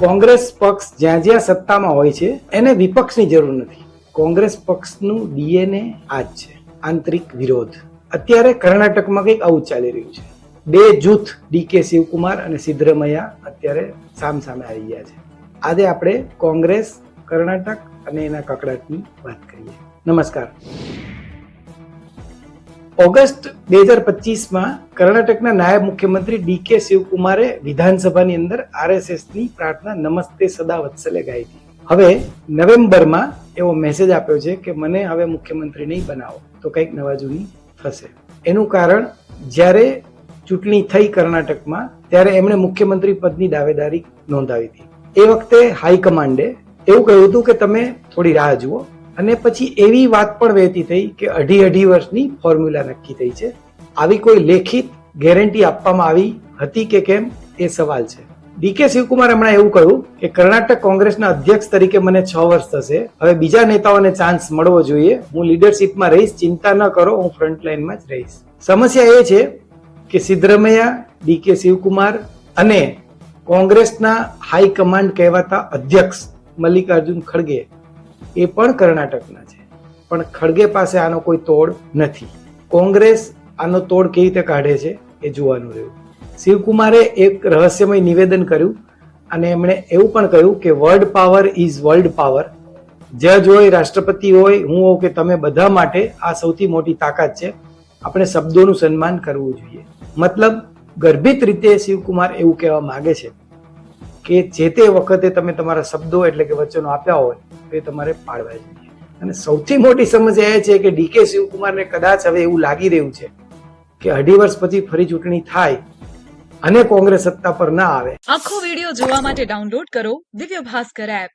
કોંગ્રેસ પક્ષ જ્યાં જ્યાં સત્તામાં હોય છે, એને વિપક્ષની જરૂર નથી. કોંગ્રેસ પક્ષનું ડીએનએ આ જ છે, આંતરિક વિરોધ. અત્યારે કર્ણાટકમાં કંઈક આવું ચાલી રહ્યું છે. બે જૂથ ડીકે શિવકુમાર અને સિદ્ધરમૈયા, અત્યારે સામસામે આવી ગયા છે. આજે આપણે કોંગ્રેસ, કર્ણાટક અને એના કકડાટની વાત કરીએ. નમસ્કાર. ઓગસ્ટ બે હજાર પચીસમાં કર્ણાટકના નાયબ મુખ્યમંત્રી ડી કે શિવકુમારે વિધાનસભાની અંદર આરએસએસની પ્રાર્થના નમસ્તે સદા વત્સલે ગાઈ હતી. હવે નવેમ્બરમાં એવો મેસેજ આપ્યો છે કે મને હવે મુખ્યમંત્રી નહીં બનાવો, તો કંઈક નવા જૂની થશે. એનું કારણ જ્યારે ચૂંટણી થઈ કર્ણાટકમાં, ત્યારે એમણે મુખ્યમંત્રી પદની દાવેદારી નોંધાવી હતી. એ વખતે હાઈકમાન્ડે એવું કહ્યું હતું કે તમે થોડી રાહ જુઓ અને પછી એવી વાત પણ વહેતી થઈ કે અઢી અઢી વર્ષની ફોર્મ્યુલા નક્કી થઈ છે. આવી કોઈ લેખિત ગેરંટી આપવામાં આવી હતી કે કેમ? એ સવાલ છે. ડીકે શિવકુમાર હમણાં એવું કહ્યું કે કર્ણાટક કોંગ્રેસના અધ્યક્ષ તરીકે મને છ વર્ષ થશે. હવે બીજા નેતાઓને ચાન્સ મળવો જોઈએ. હું લીડરશિપમાં રહીશ. ચિંતા ન કરો. હું ફ્રન્ટલાઇનમાં જ રહીશ. સમસ્યા એ છે કે સિદ્ધરમૈયા ડીકે શિવકુમાર અને કોંગ્રેસના હાઈકમાન્ડ કહેવાતા અધ્યક્ષ મલ્લિકાર્જુન ખડગે એ પણ કર્ણાટકના છે. પણ ખડગે પાસે આનો કોઈ તોડ નથી. કોંગ્રેસ આનો તોડ કેવી રીતે કાઢે છે એ જોવાનું રહ્યું. શિવકુમારે એક રહસ્યમય નિવેદન કર્યું અને એમણે એવું પણ કહ્યું કે world power is world power જજ હોય, રાષ્ટ્રપતિ હોય, હું હોઉં કે તમે બધા માટે આ સૌથી મોટી તાકાત છે. આપણે શબ્દોનું સન્માન કરવું જોઈએ. મતલબ ગર્ભિત રીતે શિવકુમાર એવું કહેવા માગે છે. કે જે તે વખતે તમે તમારા શબ્દો એટલે કે વચનો આપ્યા હોય, તો તમારે પાળવા જોઈએ. અને સૌથી મોટી સમસ્યા એ છે કે ડીકે શિવકુમારને કદાચ હવે એવું લાગી રહ્યું છે કે અઢી વર્ષ પછી ફરી ચૂંટણી થાય અને કોંગ્રેસ સત્તા પર ના આવે. આખો વીડિયો જોવા માટે ડાઉનલોડ કરો દિવ્ય ભાસ્કર એપ.